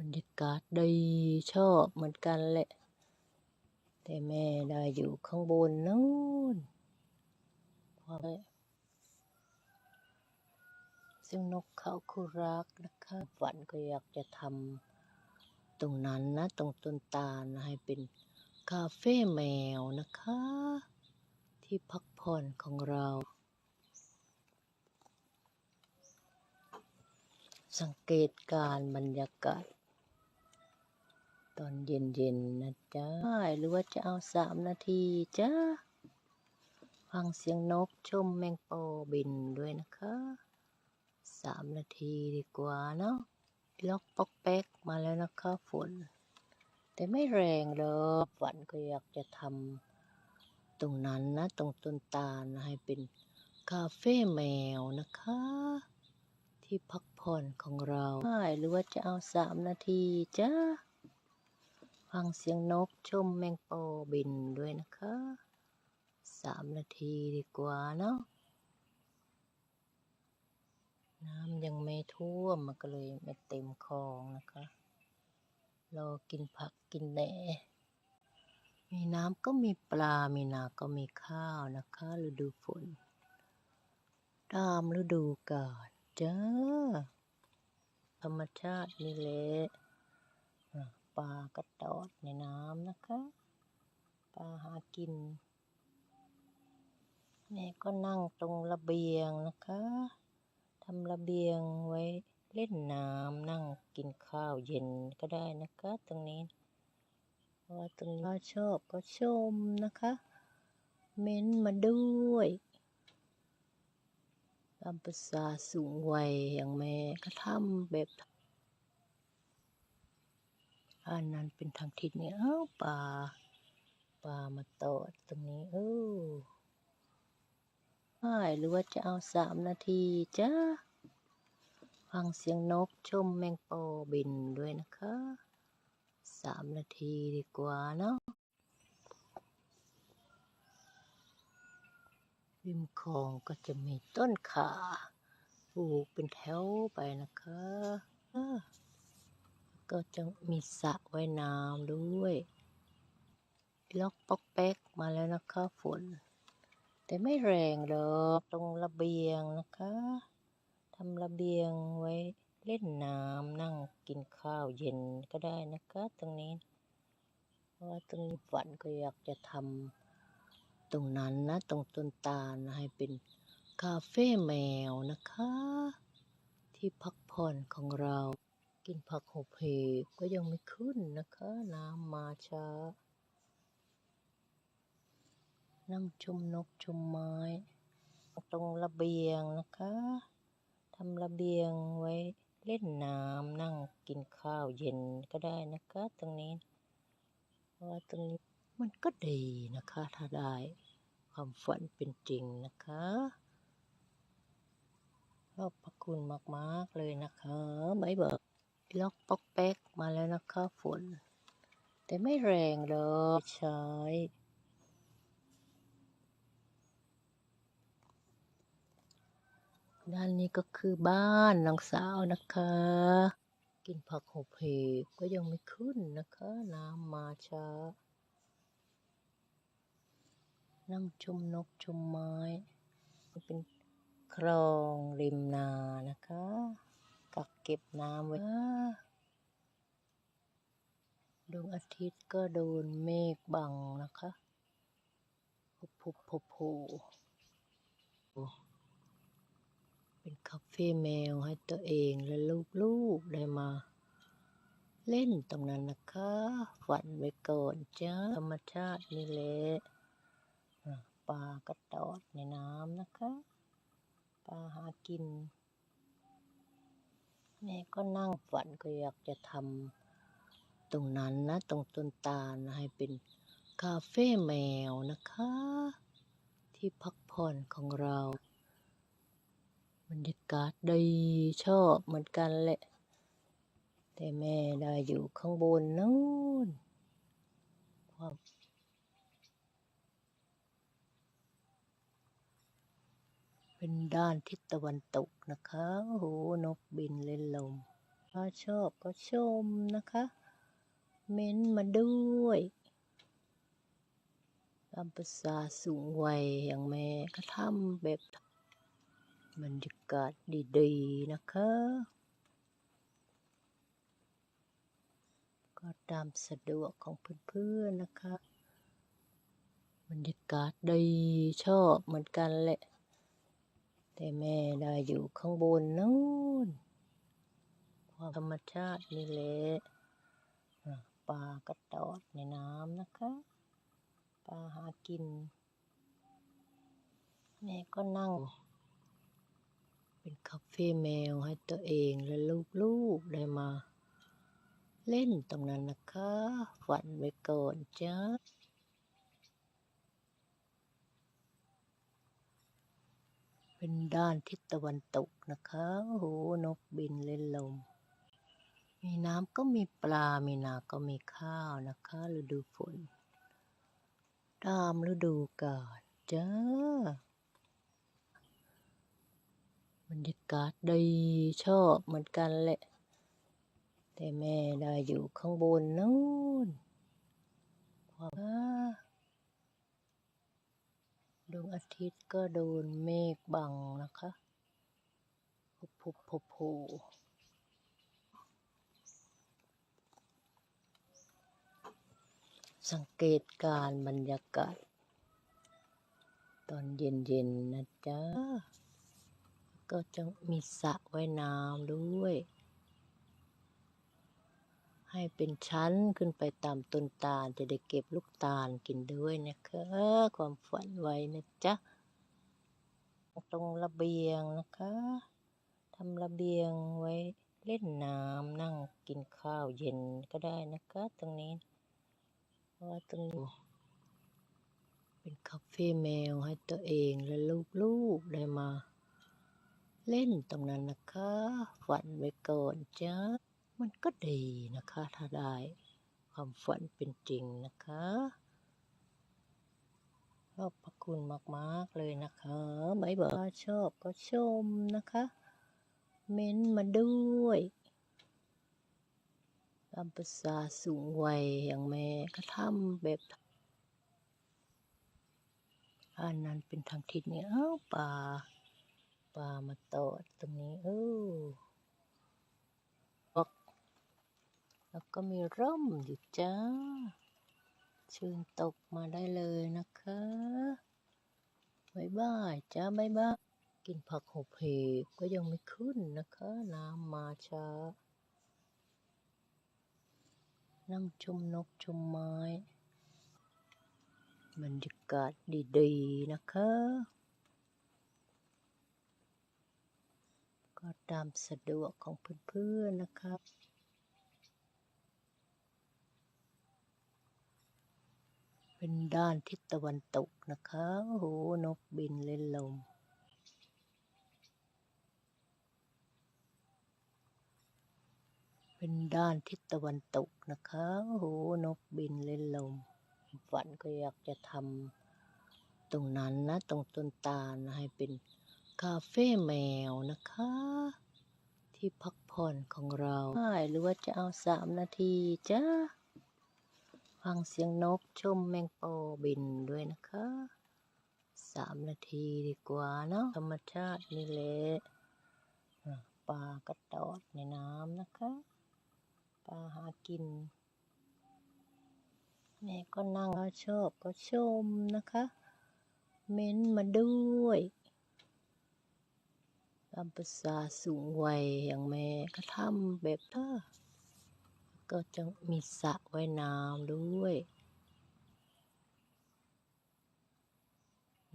บรรยากาศดีชอบเหมือนกันแหละ แต่แม่ได้อยู่ข้างบนนู้นพอแล้วซึ่งนกเขาคู่รักนะคะฝันก็อยากจะทำตรงนั้นนะ ตรงต้นตาลให้เป็นคาเฟ่แมวนะคะ ที่พักผ่อนของเรา สังเกตการบรรยากาศ ตอนเย็นๆนะจ๊ะหรือว่าจะเอาสามนาทีจ้าฟังเสียงนกชมแมงปอบินด้วยนะคะสามนาทีดีกว่าเนาะล็อกปอกแป๊กมาแล้วนะคะฝน แต่ไม่แรงหรอกฝันก็อยากจะทำตรงนั้นนะ ตรงต้นตาลให้เป็นคาเฟ่แมวนะคะ ที่พักผ่อนของเราหรือว่าจะเอาสามนาทีจ้า ฟังเสียงนกชมแมงปอบินด้วยนะคะสามนาทีดีกว่าเนาะน้ำยังไม่ท่วมมันก็เลยไม่เต็มคลองนะคะรอกินผักกินแหนมีน้ำก็มีปลา มีนา ก็มีข้าวนะคะฤดูฝน ตามฤดูกาลจ้า ธรรมชาตินี่แหละ ลากระตอดในน้ำนะคะ ปลาหากิน แม่ก็นั่งตรงระเบียงนะคะทำระเบียงไว้เล่นน้ำนั่งกินข้าวเย็นก็ได้นะคะ ตรงนี้ว่าตรงนี้ถ้าชอบก็ชมนะคะ เม้นมาด้วยตามภาษาสูงวัยอย่างแม่ก็ทำแบบ อันนั้นเป็นทางทิศนี้เอ้าปลาปลามาตอดตรงนี้เออใช่หรือว่าจะเอาสามนาทีจ้าฟังเสียงนกชมแมงปอบินด้วยนะคะสามนาทีดีกว่าเนาะริมคลองก็จะมีต้นขาปลูกเป็นแถวไปนะคะ ก็จะมีสระว่ายน้ำด้วย ล็อกปอกแป๊กมาแล้วนะคะฝน แต่ไม่แรงหรอกตรงระเบียงนะคะทำระเบียงไว้เล่นน้ำนั่งกินข้าวเย็นก็ได้นะคะ ตรงนี้ เพราะว่าตรงนี้ฝันก็อยากจะทำตรงนั้นนะ ตรงต้นตาลให้เป็นคาเฟ่แมวนะคะ ที่พักผ่อนของเรา กินผักโหเพก็ยังไม่ขึ้นนะคะ น้ำมาช้า นั่งชมนกชมไม้ ตรงระเบียงนะคะทำระเบียงไว้เล่นน้ำนั่งกินข้าวเย็นก็ได้นะคะ ตรงนี้ เพราะว่าตรงนี้มันก็ดีนะคะ ถ้าได้ความฝันเป็นจริงนะคะขอบพระคุณมาก ๆ เลยนะคะ บ๊ายบาย ล็อกปอกแป๊กมาแล้วนะคะฝน แต่ไม่แรงหรอใช้ด้านนี้ก็คือบ้านน้องสาวนะคะ กินผักโหเพกก็ยังไม่ขึ้นนะคะ น้ำมาช้า นั่งชมนกชมไม้ เป็นคลองริมนานะคะ กักเก็บน้ำไว้ดวงอาทิตย์ก็โดนเมฆบังนะคะพุบพุบพุบพุเป็นคาเฟ่แมวให้ตัวเองและลูกๆได้มา เล่นตรงนั้นนะคะ ฝันไว้ก่อนจ้าธรรมชาตินี่แหละอะปลากระตอดในน้ำนะคะ ปลาหากิน แม่ก็นั่งฝันก็อยากจะทำตรงนั้นนะ ตรงต้นตาลให้เป็นคาเฟ่แมวนะคะ ที่พักผ่อนของเราบรรยากาศดีชอบเหมือนกันแหละ แต่แม่ได้อยู่ข้างบนนู้นความ เป็นด้านทิศตะวันตกนะคะ โอ้โห นกบินเล่นลม ถ้าชอบก็ชมนะคะ เม้นมาด้วยตามภาษาสูงวัยอย่างแม่ก็ทำแบบบรรยากาศดีๆนะคะ ก็ตามสะดวกของเพื่อนๆนะคะ บรรยากาศดีชอบเหมือนกันแหละ แต่แม่ได้อยู่ข้างบนนู้นความธรรมชาตินี่แหละปลากระตอดในน้ำนะคะ ปลาหากิน แม่ก็นั่ง เป็นคาเฟ่แมวให้ตัวเองและลูกๆได้มา เล่นตรงนั้นนะคะ ฝันไว้ก่อนจ้า เป็นด้านทิศตะวันตกนะคะ โอ้โห นกบินเล่นลม มีน้ำก็มีปลา มีนา ก็มีข้าวนะคะฤดูฝน ตามฤดูกาลจ้า บรรยากาศดีชอบเหมือนกันแหละ แต่แม่ได้อยู่ข้างบนนู้นความ ดวงอาทิตย์ก็โดนเมฆบังนะคะพุบพุบพุบพุสังเกตการบรรยากาศ ตอนเย็นๆนะจ๊ะ ก็จะมีสระว่ายน้ำด้วย ให้เป็นชั้นขึ้นไปตามต้นตาล จะได้เก็บลูกตาลกินด้วยนะคะ ความฝันไว้นะจ๊ะ ตรงระเบียงนะคะทำระเบียงไว้เล่นน้ำนั่งกินข้าวเย็นก็ได้นะคะ ตรงนี้เพราะว่าตรงนี้เป็นคาเฟ่แมวให้ตัวเองและลูกๆได้มา เล่นตรงนั้นนะคะ ฝันไว้ก่อนจ้า มันก็ดีนะคะ ถ้าได้ความฝันเป็นจริงนะคะขอบพระคุณมากๆเลยนะคะบายบายชอบก็ชมนะคะ เม้นมาด้วยตามภาษาสูงวัยอย่างแม่ก็ทำแบบอันนั้นเป็นทางทิศนี้อ้าวปลาปลามาตอดตรงนี้เออบอกแล้ว ก็มีร่มอยู่จ้าเชิญตกมาได้เลยนะคะบายบายจ้าบายบายกินผักหบเหบก็ยังไม่ขึ้นนะคะ น้ำมาช้า นั่งชมนกชมไม้บรรยากาศดีๆ นะคะ ก็ตามสะดวกของเพื่อนๆ นะคะ เป็นด้านทิศตะวันตกนะคะ โอ้โห นกบินเล่นลม เป็นด้านทิศตะวันตกนะคะ โอ้โห นกบินเล่นลม ฝันก็อยากจะทำตรงนั้นนะ ตรงต้นตาลให้เป็นคาเฟ่แมวนะคะ ที่พักผ่อนของเราได้หรือว่าจะเอาสามนาทีจ้า ฟังเสียงนกชมแมงปอบินด้วยนะคะสามนาทีดีกว่าเนาะธรรมชาตินี่แหละปลากระตอดในน้ำนะคะปลาหากินแม่ก็นั่งก็ชอบก็ชมนะคะ เม้นมาด้วยตามภาษาสูงวัยอย่างแม่ก็ทำแบบเธอ ก็จะมีสระว่ายน้ำด้วย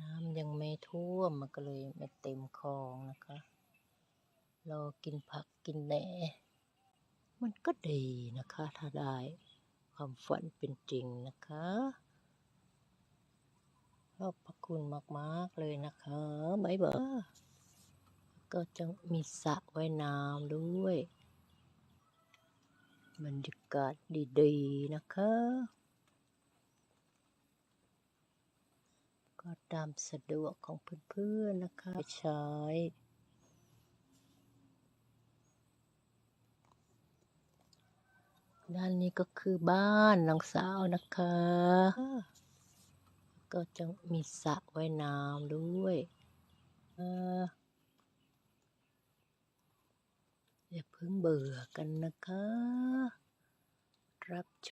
น้ำยังไม่ท่วมมันก็เลยไม่เต็มคลองนะคะ รอกินผักกินแหนมันก็ดีนะคะ ถ้าได้ความฝันเป็นจริงนะคะขอบพระคุณมากๆเลยนะคะบายบายก็จะมีสระว่ายน้ำด้วย บรรยากาศดีๆ นะคะ ก็ตามสะดวกของเพื่อนๆ นะคะใช้ด้านนี้ก็คือบ้านหลังสาวนะคะ ก็จะมีสระว่ายน้ำด้วย เออ อย่าเพิ่งเบื่อกันนะคะ รับช